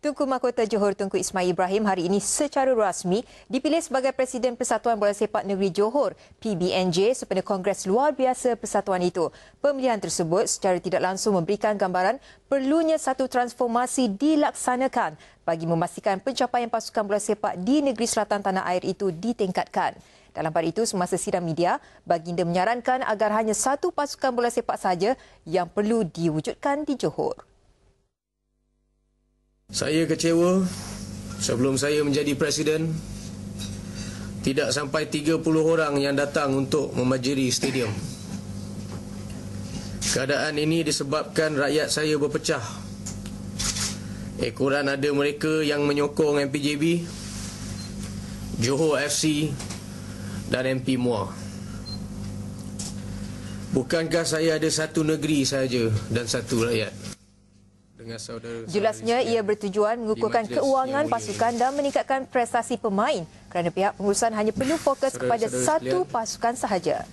Tunku Mahkota Johor Tunku Ismail Ibrahim hari ini secara rasmi dipilih sebagai Presiden Persatuan Bola Sepak Negeri Johor PBNJ sempena Kongres Luar Biasa Persatuan itu. Pemilihan tersebut secara tidak langsung memberikan gambaran perlunya satu transformasi dilaksanakan bagi memastikan pencapaian pasukan bola sepak di negeri selatan tanah air itu ditingkatkan. Dalam pada itu, semasa sidang media, Baginda menyarankan agar hanya satu pasukan bola sepak saja yang perlu diwujudkan di Johor. Saya kecewa sebelum saya menjadi presiden tidak sampai 30 orang yang datang untuk memajiri stadium. Keadaan ini disebabkan rakyat saya berpecah. Ekoran ada mereka yang menyokong MPJB, Johor FC dan MP Muar. Bukankah saya ada satu negeri saja dan satu rakyat? Jelasnya ia bertujuan mengukuhkan keuangan pasukan dan meningkatkan prestasi pemain kerana pihak pengurusan hanya perlu fokus kepada satu pasukan sahaja.